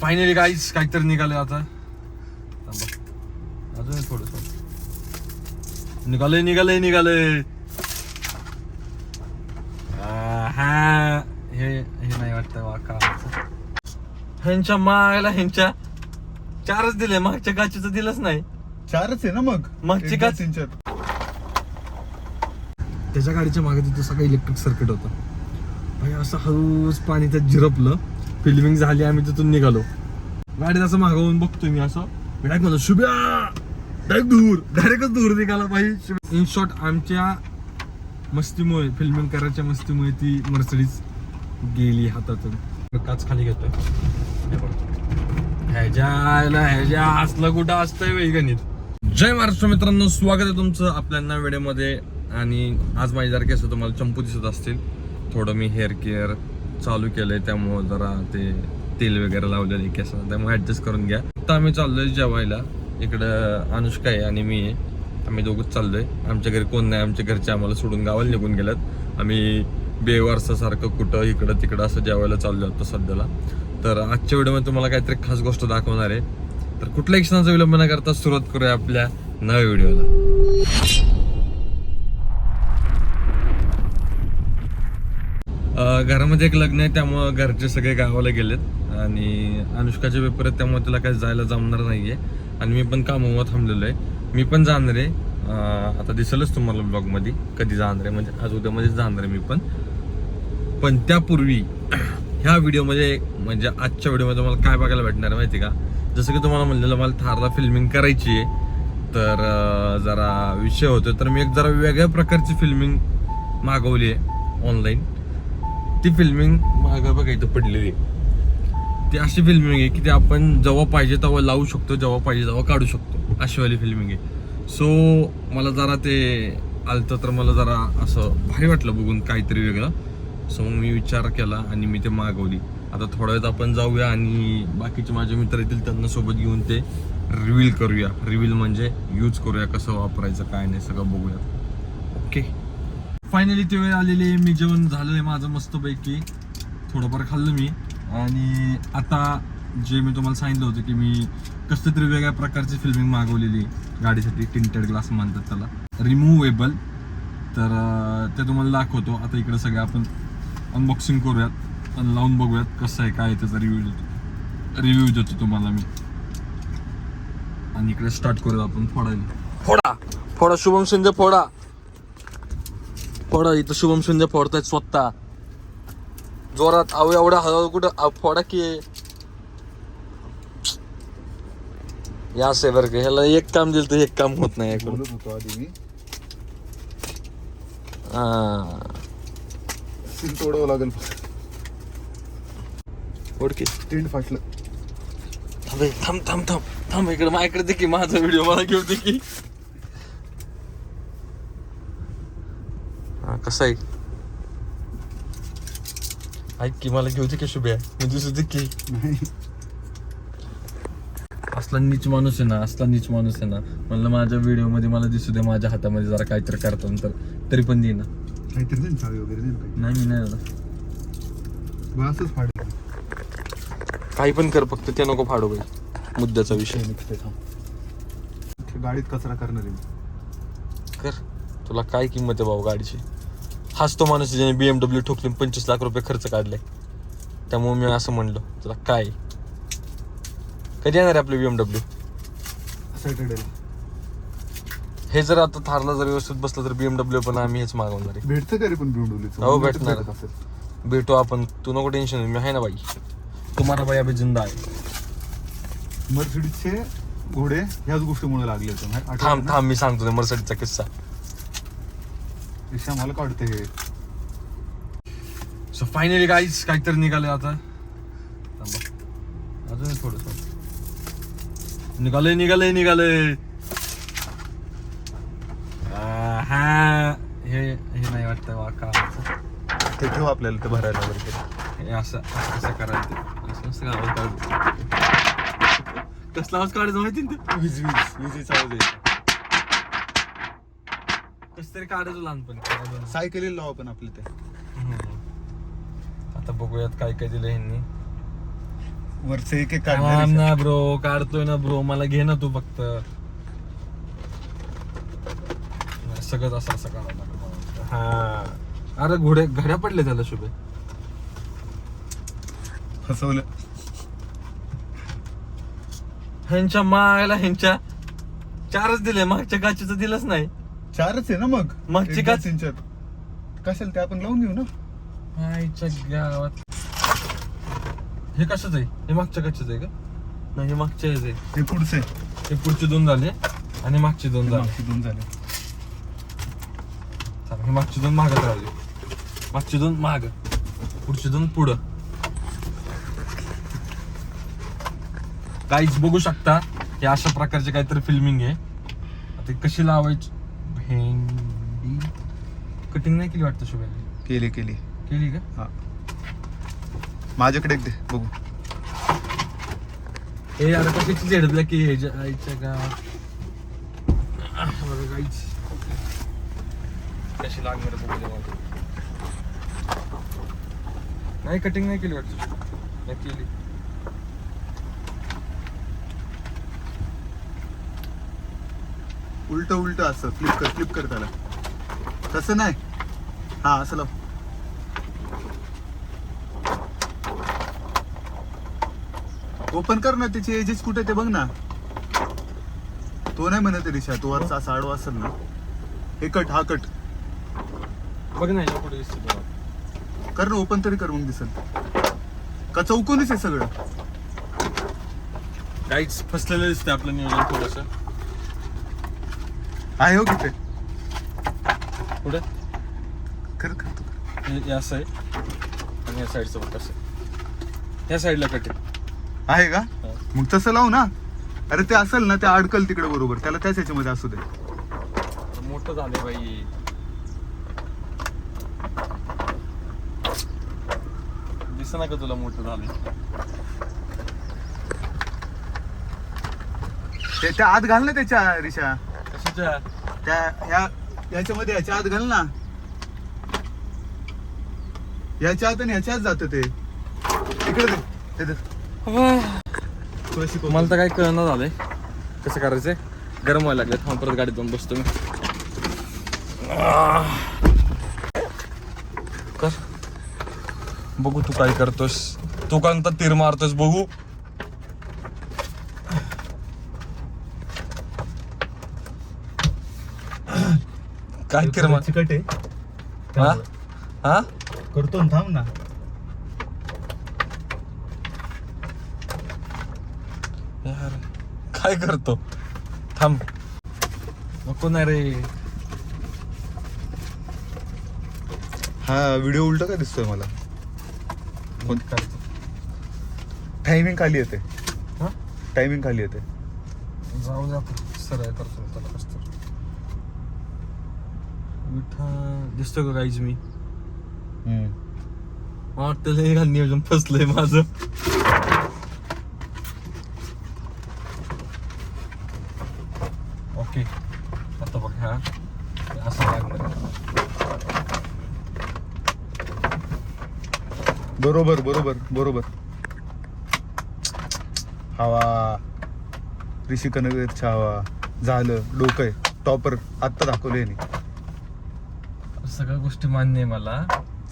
Finally guys काहीतरी निघाले आता. अजून थोडस. निघाले निघाले निघाले हा हे हे नाही वाटतं वाका ह्यांच्या मायला ह्यांच्या चारच दिले मागच्या काचीचं दिलंच नाही. चारच आहे ना मग? मागची एकदा का- तीन चार त्याच्या गाडीच्या मागे तिथं सगळं इलेक्ट्रिक सर्किट होतं. असं हळूच पाणी त्यात झिरपलं. फिल्मिंग झाली आम्ही तिथून निघालो. गाडीत असं मागवून बघतोय मी असं. मी डायरेक्ट म्हणतो शुभ्या! डायरेक्ट दूर डायरेक्टच दूर निघाला पाहिजे इन शॉर्ट आमच्या मस्तीमुळे फिल्मिंग करायच्या मस्तीमुळे ती मर्सडीज गेली हातातून. काच खाली घेतो हे ह्याच्या ह्याच्या असलं कुठं असतंय वैगणित गणित. जय महाराष्ट्र मित्रांनो स्वागत आहे तुमचं आपल्यांना वेळेमध्ये आणि आज माझी असं केस तुम्हाला चंपू दिसत असतील. थोडं मी हेअर केअर चालू केलंय त्यामुळं जरा ते तेल वगैरे लावलेलं आहे केस त्यामुळे ऍडजस्ट करून घ्या. आता आम्ही चाललोय जेवायला. इकडं अनुष्का आहे आणि मी आहे. आम्ही दोघंच चाललोय. आमच्या घरी कोण नाही आमच्या घरचे आम्हाला सोडून गावाला निघून गेल्यात आम्ही बेवारसासारखं कुठं इकडं तिकडं असं जेवायला चाललो होतो सध्याला. तर आजच्या व्हिडिओमध्ये तुम्हाला काहीतरी खास गोष्ट दाखवणार आहे. तर कुठल्याही क्षणाचा विलंब न करता सुरुवात करूया आपल्या नव्या व्हिडिओला. घरामध्ये एक लग्न आहे त्यामुळं घरचे सगळे गावाला गेलेत. आणि अनुष्काचे पेपर आहेत त्यामुळे तिला काही जायला जमणार नाही आहे आणि मी पण कामावर थांबलेलो आहे. मी पण जाणार आहे. आता दिसलंच तुम्हाला ब्लॉगमध्ये कधी जाणार आहे म्हणजे आज उद्यामध्येच जाणार आहे मी पण. पण त्यापूर्वी ह्या व्हिडिओमध्ये म्हणजे आजच्या व्हिडिओमध्ये मला काय बघायला भेटणार आहे माहिती का? जसं की तुम्हाला म्हणलेलं मला थारला फिल्मिंग करायची आहे. तर जरा विषय होतो तर मी एक जरा वेगळ्या प्रकारची फिल्मिंग मागवली आहे ऑनलाईन ती फिल्मिंग मागं बघा इथं पडलेली आहे. ती अशी फिल्मिंग आहे की ती आपण जेव्हा पाहिजे तेव्हा लावू शकतो जेव्हा पाहिजे तेव्हा काढू शकतो. अशीवाली फिल्मिंग आहे. सो मला जरा ते आलतं तर मला जरा असं भारी वाटलं बघून काहीतरी वेगळं. सो मग मी विचार केला आणि मी ते मागवली. आता थोड्या वेळात आपण जाऊया आणि बाकीचे माझे मित्र येतील त्यांना सोबत घेऊन ते रिव्हील करूया. रिव्हील म्हणजे यूज करूया कसं वापरायचं काय नाही सगळं बघूया ओके फायनली ती वेळ आलेली आहे. मी जेवण झालेलं आहे माझं मस्तपैकी. थोडंफार खाल्लं मी. आणि आता जे मी तुम्हाला सांगितलं होतं की मी कसं तरी वेगळ्या प्रकारची फिल्मिंग मागवलेली गाडीसाठी टिंटेड ग्लास म्हणतात त्याला. रिमूवेबल तर ते तुम्हाला दाखवतो. आता इकडे सगळं आपण अनबॉक्सिंग करूयात आणि लावून बघूयात कसं आहे काय आहे त्याचा रिव्ह्यू देतो. रिव्ह्यू देतो तुम्हाला मी. आणि इकडे स्टार्ट करूया आपण फोडायला. फोडा. फोडा शुभम शिंदे फोडा. फोडा इथं शुभम शिंदे फोडतायत स्वतः. जोरात अहो एवढा हळू कुठं फोडा की. या असे बरं का ह्याला एक काम दिलं तर एक काम होत नाही याकडून. बोलत होतो आधी मी. हा. सील तोडावं लागेल. की. टेंट फाटलं. थांब थांब थांब थांब. थांब इकडे माझ्याकडे दे की माझा व्हिडिओ मला घेऊ दे की. कसा आहे? ऐक की मला घेऊ दे की शुभ्या. मी दिसू दे की. नाही. असला नीच माणूस आहे ना असला नीच माणूस आहे ना म्हणलं माझ्या व्हिडिओमध्ये मला दिसू दे माझ्या हातामध्ये जरा काहीतरी करताना तर. तरी पण दे ना. काहीतरी नाही चावी वगैरे नाही ना काही. नाही मी नाही दादा बरं, असंच काही पण कर फक्त ते नको फाडू बाई. मुद्द्याचा विषय. ते थांब. ते गाडीत कचरा करणार आहे मी. कर. तुला काय किंमत आहे भाऊ गाडीची? हाच तो माणूस ज्याने बीएमडब्ल्यू ठोकली पंचवीस लाख रुपये खर्च काढले. त्यामुळे मी असं म्हणलो तुला काय? कधी येणार आहे आपलं बीएमडब्ल्यू सॅटर्डेला हे जर आता थारला जर व्यवस्थित बसलं तर बीएमडब्ल्यू पण आम्ही हेच मागवणार आहे. भेटतं का रे पण हो, भेटणार. असेल. भेटू आपण. तू नको टेन्शन मी आहे ना बाई. तुम्हाला बाई अभि जिंदा आहे. मर्सिडीजचे घोडे ह्याच गोष्टीमुळे लागले होते. माहित- आठवतं थांब ना? थांब मी सांगतो ते मर्सडीचा किस्सा. रिक्षा मला काढते. हे सो फायनली गाईज काहीतरी निघाले आता. अजून थोडस. निघाले निघाले निघाले हा हे हे नाही वाटतं वाका ते ठेव आपल्याला ते भरायला वगैरे हे असं असं करायचं? असं आवाज काढ. कसला आवाज काढायचा माहिती ना ते? वीज वीज विजेचा आवाज आहे. कसं तरी काढायचं लहानपणी. सायकलीला लावा पण आपले ते. आता बघूयात काय काय दिलं ह्यांनी. वरचं एक एक थांब ना ब्रो काढतोय ना ब्रो मला घे ना तू फक्त. सगळं असं असं काढावं लागेल. हा. अरे घोड्या घड्या पडले त्याला शुभे. फसवलं. ह्यांच्या मायला ह्यांच्या चारच दिले मागच्या काचीचं दिलंच नाही. चारच आहे ना मग? मागची का- चार कशाला ते आपण लावून घेऊ ना? आईच्या गावात. हे कशाच आहे? हे मागच्या काचीच आहे का? नाही हे मागच्या ह्याचं आहे. हे पुढचे हे पुढचे दोन झाले आणि मागचे दोन झाले. दोन झाले. हे मागचे दोन मागत राहिले मागचे दोन माग. पुढचे दोन पुढं. काहीच बघू शकता हे अशा प्रकारचे काहीतरी फिल्मिंग आहे. आता हे कशी लावायची? भेंडी कटिंग नाही केली वाटतं शुभ्याने केली केली. केली का? हा. माझ्याकडे एक दे बघू. हे आता कशाची झेडतलं की हे आईच्या का काहीच कशी लागणार बघू दे मला. नाही कटिंग नाही केली वाटतं. नाही केली. उलट उलट असं फ्लिप कर फ्लिप कर त्याला. तसं नाही. हा असं लाव. ओपन कर ना त्याचे एजेस कुठे ते बघ ना. तो नाही म्हणत रिशा तो वरचा असा आडवा असेल ना. हे कट हा कट बघ ना दिसतं. कर ना ओपन तरी कर मग दिसल. का चौकोनीच आहे सगळं? काहीच फसलेलं दिसतं आपलं नियोजन थोडस. आहे हो किथे पुढे कर कर तू. कर. हे हे असं आहे आणि या साईडचं बघ कसं. या साईडला कटिंग आहे. का? मग तसं लावू ना. अरे ते असेल ना ते अडकल तिकडे बरोबर. त्याला त्याच ह्याच्यामध्ये असू दे. मोठं झाले बाई. दिस ना का तुला मोठं झाले ते त्या आत घाल ना त्याच्या रिशा. त्या ह्या याच्यामध्ये ह्याच्या आत घाल ना. याच्या आत आणि ह्याच्या आत जात ते. इकडे दे ते दे. तुला शिकवतो. मला तर काही कळणं झालंय. कसं करायचंय? गरम व्हायला लागले. थांब परत गाडीत जाऊन बसतो मी. आह. कर. बघू तू काय करतोस. तू कोणता तीर मारतोस? बघू. काय तीर चिकट आहे. हा? हा? करतो ना थांब ना. यार काय करतो? थांब. नको नाही रे. हा व्हिडिओ उलटा काय दिसतोय मला? कोण? करतो टायमिंग खाली येते. हा? टायमिंग खाली येते. जाऊ दे आपण सरळ करतो त्याला. कसं विठा दिसतो का काहीच मी? वाटतं लय नियोजन फसलंय माझं. ओके आता बघ. हा असं लागणार बरोबर बरोबर बरोबर. हवा. ऋषी कनवेरच्या हवा. झालं. डोकं टॉपर आत्ता दाखवले सगळ्या गोष्टी मान्य आहे मला.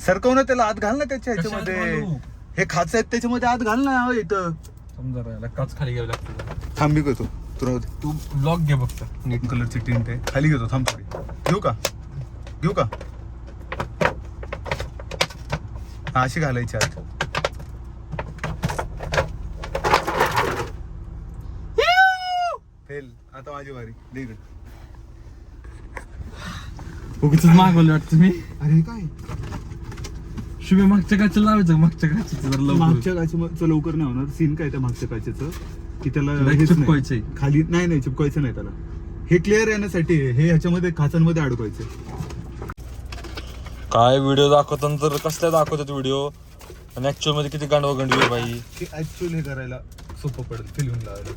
सरकव ना त्याला आत घाल ना त्याच्या कशाला ह्याच्यामध्ये? घालू? हे खाच आहेत त्याच्यामध्ये आत घाल ना हो इथं. समजा राहिला काच खाली घ्यावी लागते. थांबी करतो तुला होते. तू ब्लॉक घे फक्त. नीट कलरची टिंट आहे. खाली घेतो थांब थोडी. घेऊ का? घेऊ का? हा, अशी घालायची आत. फेल. आता माझी वारी. दे इकडे. उगीच मागवलं वाटतं मी. अरे काय? शुभे मागच्या काच्या लावायचं मागच्या काच्याचं जर लवकर. मागच्या काचेचं लवकर नाही होणार. सीन काय त्या मागच्या काचेचं? की त्याला त्याला हेच नाही. चिपकवायचंय. खाली नाही नाही चिपकवायचं नाही त्याला. हे क्लिअर येण्यासाठी आहे. हे ह्याच्यामध्ये खाचांमध्ये अडकवायचं काय व्हिडिओ दाखवताना तर कसल्या दाखवतात व्हिडिओ आणि ऍक्च्युअलमध्ये किती गांडवा गंडवी आहे बाई? की ऍक्च्युअल हे करायला सोपं पडेल फिल्म लावायला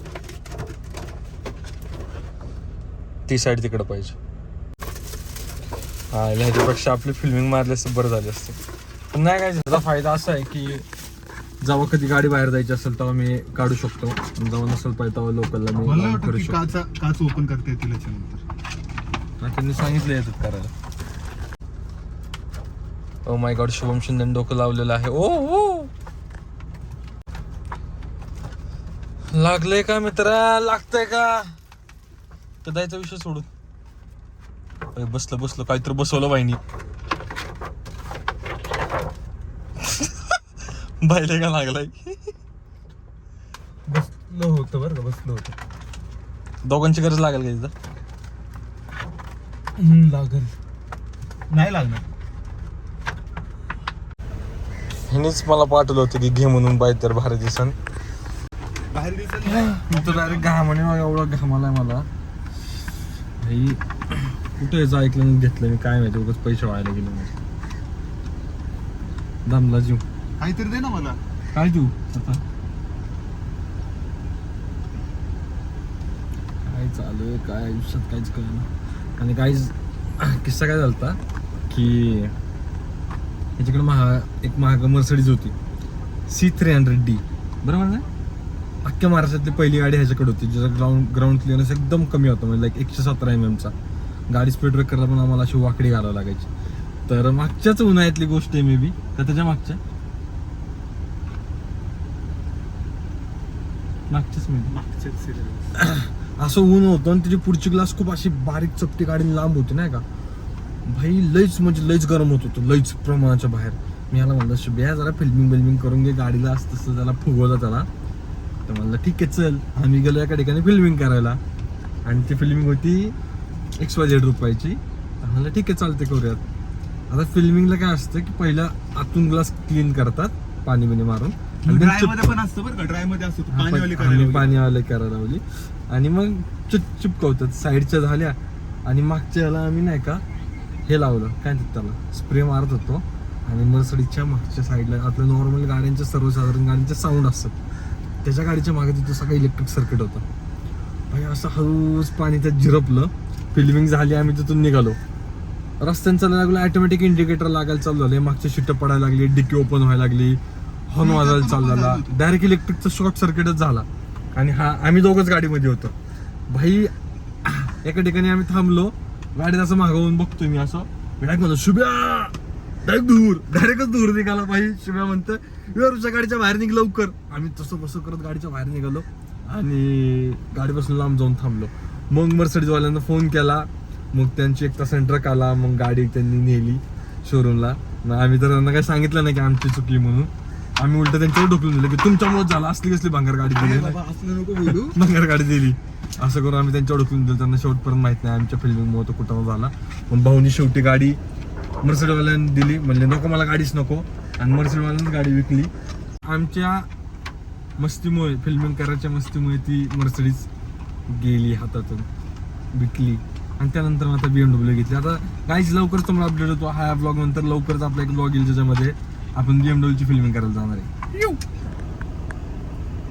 ती साईड तिकडे पाहिजे. हा ह्याच्यापेक्षा आपली फिल्मिंग मारली असतं बरं झालं असतं. पण नाही काय त्याचा फायदा असा आहे की जेव्हा कधी गाडी बाहेर जायची असेल तेव्हा मी काढू शकतो. जेव्हा नसेल पाहिजे तेव्हा लोकलला मी मला लावून वाटतं करू की शकतो. काचा काच ओपन करता येतील याच्यानंतर. हा, त्यांनी सांगितलं येतात करायला. Oh my god Shubham Shinde डोकं लावलेलं आहे. ओ ओ लागलंय का मित्रा? लागतंय का? तर द्यायचा विषय सोडून. बसलं बसलं. काहीतरी बसवलं बाईनी. बाईले का लागलाय? बसलो होतं बरं का बसलो होतं. दोघांची गरज लागेल का तिथं? लागल. नाही लागणार. ह्यानेच मला पाठवलं होतं की घे म्हणून बाई तर भारी दिसन. बाहेर दिसत मी तर डायरेक्ट घामाने एवढा घामालाय मला. कुठे यायचं ऐकलं घेतलं मी काय माहिती उगाच पैसे व्हायला गेले माझे. दमला जीव. काहीतरी दे ना मला. काय देऊ आता? काय चालू आहे काय आयुष्यात काहीच कळलं आणि काहीच किस्सा काय झालता की ह्याच्याकडे महा एक महाग मर्सडीज होती. सी थ्री हंड्रेड डी बरोबर ना? अख्ख्या महाराष्ट्रातली पहिली गाडी ह्याच्याकडे होती ज्याचा ग्राउंड ग्राउंड क्लिअरन्स एकदम कमी होता म्हणजे लाईक एकशे सतरा एम एमचा गाडी स्पीड ब्रेकरला पण आम्हाला अशी वाकडी घालावं लागायची. तर मागच्याच उन्हाळ्यातली गोष्ट आहे मे बी का त्याच्या मागच्या? मागच्याच मे मागच्याच. असं ऊन होतं आणि त्याची पुढची ग्लास खूप अशी बारीक चपटी गाडी लांब होती नाही का? भाई लईच म्हणजे लईच गरम होत होतं लईच प्रमाणाच्या बाहेर. मी याला म्हणलं शुभ्या जरा फिल्मिंग बिल्मिंग करून घे गाडीला असं तसं त्याला फुगवलं त्याला तर म्हणलं ठीक आहे चल. आम्ही गेलो एका ठिकाणी फिल्मिंग करायला. आणि ती फिल्मिंग होती एक्स वाय झेड रुपयाची. म्हणलं ठीक आहे चालते करूयात. आता फिल्मिंगला काय असतं की पहिला आतून ग्लास क्लीन करतात पाणी बिणी मारून. पाणीवाली करायला लावली. आणि मग चिप चिपकवतात. साईडच्या झाल्या. आणि मागच्या याला आम्ही नाही का हे लावलं. काय म्हणतात त्याला? स्प्रे मारत होतो. आणि मर्सडीच्या मागच्या साईडला आपल्या नॉर्मल गाड्यांच्या सर्वसाधारण गाड्यांचे साऊंड असतात. त्याच्या गाडीच्या मागे तिथं सगळं इलेक्ट्रिक सर्किट होतं. असं हळूच पाणी त्यात झिरपलं. फिल्मिंग झाली आम्ही तिथून निघालो. रस्त्यानं चालायला लागलो ऑटोमॅटिक इंडिकेटर लागायला चालू झाले. मागचे शिट्ट पडायला लागली डिक्की ओपन व्हायला लागली हॉर्न वाजायला चालू झाला. डायरेक्ट इलेक्ट्रिकचा शॉर्ट सर्किटच झाला. आणि हा आम्ही दोघंच गाडीमध्ये होतो. भाई एका ठिकाणी आम्ही थांबलो. गाडीत असं मागवून बघतोय मी असं. डायरेक्ट म्हणतो शुभ्या! डायरेक्ट दूर डायरेक्टच दूर निघाला भाई. शुभ्या म्हणतं तुझ्या गाडीच्या बाहेर निघ लवकर. आम्ही तसं बसं करत गाडीच्या बाहेर निघालो. आणि गाडीपासून लांब जाऊन थांबलो. मग मर्सडीजवाल्यांना फोन केला. मग त्यांची एक तास ट्रक आला. मग गाडी त्यांनी नेली शोरूमला मग आम्ही तर त्यांना काही सांगितलं नाही की आमची चुकली म्हणून. आम्ही उलट त्यांच्यावर ढोकलून दिलं की तुमच्यामुळे झालं. असली कसली भांगर गाडी दिली भांगर गाडी दिली. असं करून आम्ही त्यांच्यावर ढोकलून दिलं. त्यांना शेवटपर्यंत माहीत नाही आमच्या फिल्मिंगमुळे तो कुठं झाला. पण भाऊनी शेवटी गाडी मर्सिडीवाल्यांनी दिली. म्हणले नको मला गाडीच नको. आणि मर्सिडीवाल्यांनी गाडी विकली. आमच्या मस्तीमुळे फिल्मिंग करायच्या मस्तीमुळे ती मर्सिडीज गेली हातातून विकली आणि त्यानंतर मग आता बीएमडब्ल्यू घेतली. आता काहीच लवकरच तुम्हाला अपडेट होतो हा ब्लॉग नंतर लवकरच आपला एक ब्लॉग येईल ज्याच्यामध्ये आपण BMW ची फिल्मिंग करायला जाणार आहे.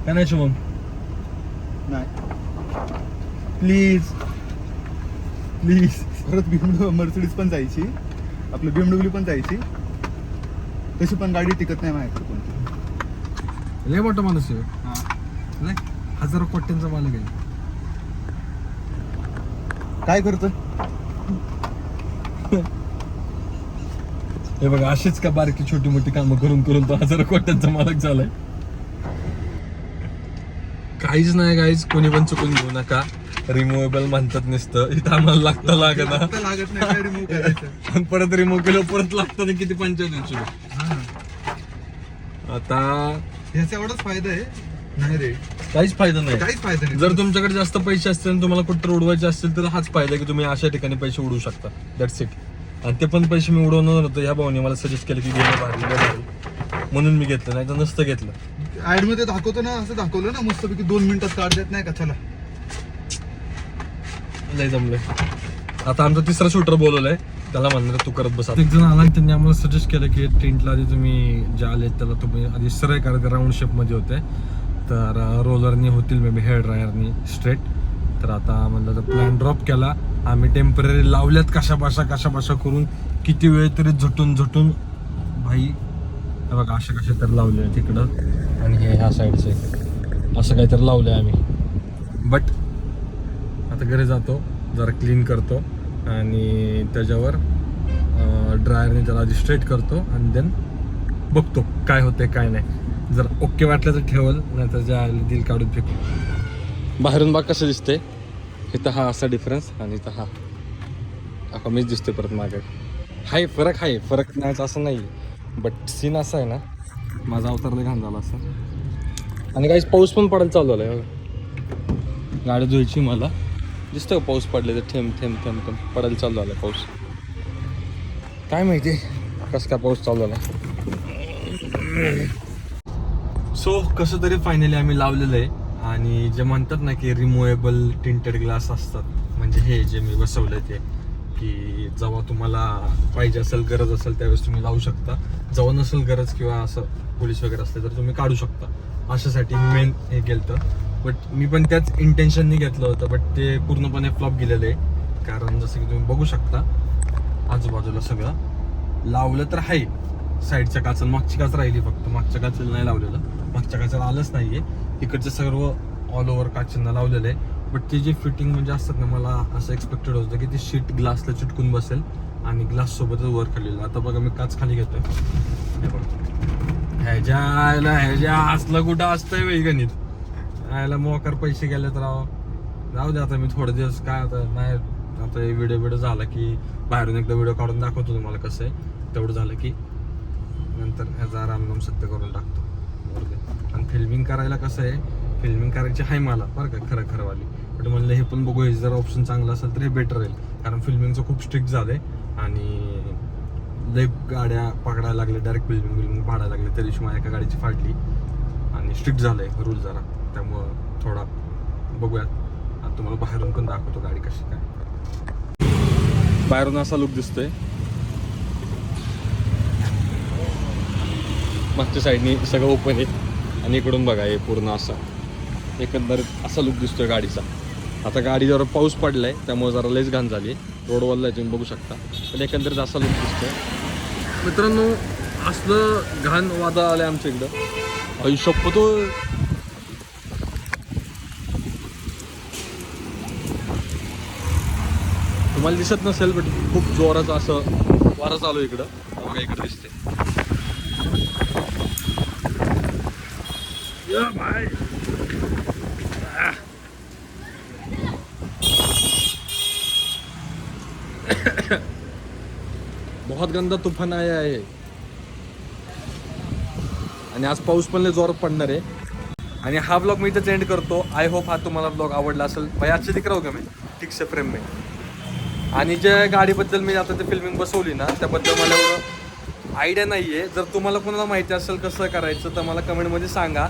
काय नाही शुभम? नाही. प्लीज प्लीज परत बीएमडब्ल्यू मर्सिडीज पण जायची. आपलं बीएमडब्ल्यू पण जायची. तशी पण गाडी टिकत नाही माझ्याकडे कोणती. लय मोठा माणूस आहे. हजारो कोट्यांचा मालक आहे. काय करतो? हे बघा अशीच का बारकी छोटी मोठी कामं करून करून तो हजारो कोट्यांचा मालक झालाय. काहीच नाही काहीच कोणी पण चुकून घेऊ नका. रिमूवेबल म्हणतात नुसतं. इथं आम्हाला लागतं लागत नाही काय रिमूव्ह करायचं? आणि परत रिमूव्ह केलं परत लागतं किती पंचायत. आता ह्याचा एवढाच फायदा आहे. नाही रे. काहीच फायदा नाही. काहीच फायदा नाही. जर तुमच्याकडे जास्त पैसे असतील आणि तुम्हाला कुठं उडवायचे असतील तर हाच फायदा आहे की तुम्ही अशा ठिकाणी पैसे उडवू शकता. दॅट्स इट आणि ते पण पैसे मी उडवणार होतो ह्या भाऊने मला सजेस्ट केलं की गेलं भारी म्हणून मी घेतलं नाही तर नसतं घेतलं. ऍडमध्ये दाखवतो ना असं दाखवलं ना मस्तपैकी दोन मिनिटात काढ देत नाही का? चला. नाही जमलंय. आता आमचा तिसरा शूटर बोलवलाय. त्याला म्हणणार तू करत बस एक जण आला त्यांनी आम्हाला सजेस्ट केलं की टेंटला आधी तुम्ही जे आले त्याला तुम्ही आधी सरळ करा राऊंड शेपमध्ये होते. तर रोलरनी होतील मे बी हेअर ड्रायरनी स्ट्रेट तर आता म्हणलं तर प्लॅन ड्रॉप केला. आम्ही टेंपररी लावल्यात कशा कशाबाशा करून. किती वेळ तरी झटून झटून. भाई बघा असे कसे तर लावले आहे तिकडं. आणि हे ह्या साईडचे असं काहीतरी लावलं आहे आम्ही. बट आता घरी जातो जरा क्लीन करतो. आणि त्याच्यावर ड्रायरने त्याला आधी स्ट्रेट करतो. आणि देन बघतो काय होते काय नाही. जर ओके वाटलं तर ठेवल नाही तर ज्या दिल काढून फेकू. बाहेरून बाग कसं दिसते इथं हा असा डिफरन्स आणि इथं हा. हा कमीच दिसते परत मागे. हाय फरक आहे फरक नाही असं नाही बट सीन असा आहे ना माझा अवतारला घाण झाला असं. आणि काहीच पाऊस पण पडायला चालू झाला आहे गाडी धुयची मला. दिसतं का पाऊस पडले तर थेंब थेंब थेंब थेंब. पडायला चालू झाला पाऊस. काय माहिती कसं काय पाऊस चालू झाला सो कसं तरी फायनली आम्ही लावलेलं आहे. आणि जे म्हणतात ना की रिमुवेबल टिंटेड ग्लास असतात म्हणजे हे जे मी बसवलं ते की जेव्हा तुम्हाला पाहिजे असेल गरज असेल त्यावेळेस तुम्ही लावू शकता. जेव्हा नसेल गरज किंवा असं पोलीस वगैरे असले तर तुम्ही काढू शकता. अशासाठी मी मेन हे केलं बट मी पण त्याच इंटेन्शननी घेतलं होतं बट ते पूर्णपणे फ्लॉप गेलेलं आहे. कारण जसं की तुम्ही बघू शकता आजूबाजूला सगळं लावलं तर आहे. साईडच्या काचल मागची काच राहिली फक्त मागच्या काचेला नाही लावलेलं. मागच्या काचेला आलंच नाहीये. इकडचं सर्व ऑल ओव्हर काचेंना लावलेलं. आहे बट ते जे फिटिंग म्हणजे असतात ना मला असं एक्सपेक्टेड होतं की ते शीट ग्लासला चिटकून बसेल आणि ग्लास सोबतच वर खाली आता बघा मी काच खाली घेतोय. ह्याच्या ह्याच्या असलं कुठं असतंय वेळ गणित? आयला मोकार पैसे गेले तर राव. जाऊ दे आता मी थोडे दिवस. काय आता नाही आता हे व्हिडिओ व्हिडिओ झाला की बाहेरून एकदा व्हिडिओ काढून दाखवतो तुम्हाला कसं आहे. तेवढं झालं की नंतर ह्याचा आरामनाम सत्य करून टाकतो. आणि फिल्मिंग करायला कसं आहे फिल्मिंग करायची आहे मला बरं का खरं खरं वाली बट म्हणलं हे पण बघू हे जर ऑप्शन चांगलं असेल तर हे बेटर राहील. कारण फिल्मिंगचं खूप स्ट्रिक्ट झालं आहे आणि लय गाड्या पकडायला लागले डायरेक्ट फिल्मिंग बिल्मिंग पाडायला लागले त्या दिवशी माझ्या एका गाडीची फाटली आणि स्ट्रिक्ट झालं आहे रूल जरा. त्यामुळं थोडा बघूयात. आता तुम्हाला बाहेरून पण दाखवतो गाडी कशी काय. बाहेरून असा लुक दिसतोय. मागच्या साईडनी सगळं ओपन आहे. आणि इकडून बघा हे पूर्ण असा एकंदरीत असा लुक दिसतोय गाडीचा. आता गाडी जरा पाऊस पडलाय त्यामुळे जरा लयच घाण झाली रोड आहे तुम्ही बघू शकता. पण एकंदरीत असा लुक दिसतोय. मित्रांनो असलं घाण वादळ आलंय आमच्या इकडं. आयुष्य तो तुम्हाला दिसत नसेल बट खूप जोराचं असं वारा चालू आहे इकडं. बघा इकडं दिसते या बहुत गंदा तुफान आया आहे. आणि आज पाऊस पण लय जोरात पडणार आहे. आणि हा ब्लॉग मी इथंच एंड करतो. आय होप हा तुम्हाला ब्लॉग आवडला असेल. भाई आजचे दिख का मी? ठीक से फ्रेम में आणि ज्या गाडीबद्दल मी आता ते फिल्मिंग बसवली ना त्याबद्दल मला एवढं आयडिया नाही आहे जर तुम्हाला कोणाला माहिती असेल कसं करायचं तर मला कमेंटमध्ये सांगा.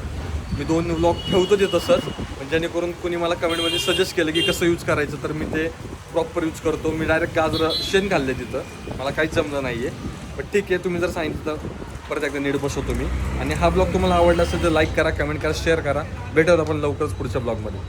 मी दोन ब्लॉग ठेवतो ते तसंच पण जेणेकरून कोणी मला कमेंटमध्ये सजेस्ट केलं की कसं यूज करायचं तर मी ते प्रॉपर यूज करतो. मी डायरेक्ट गाजरं शेण घालले तिथं. मला काहीच जमलं नाही आहे पण ठीक आहे तुम्ही जर सांगितलं तर परत एकदा नीट बसवतो मी. आणि हा ब्लॉग तुम्हाला आवडला असेल तर लाईक करा कमेंट करा शेअर करा. भेटूयात आपण लवकरच पुढच्या ब्लॉगमध्ये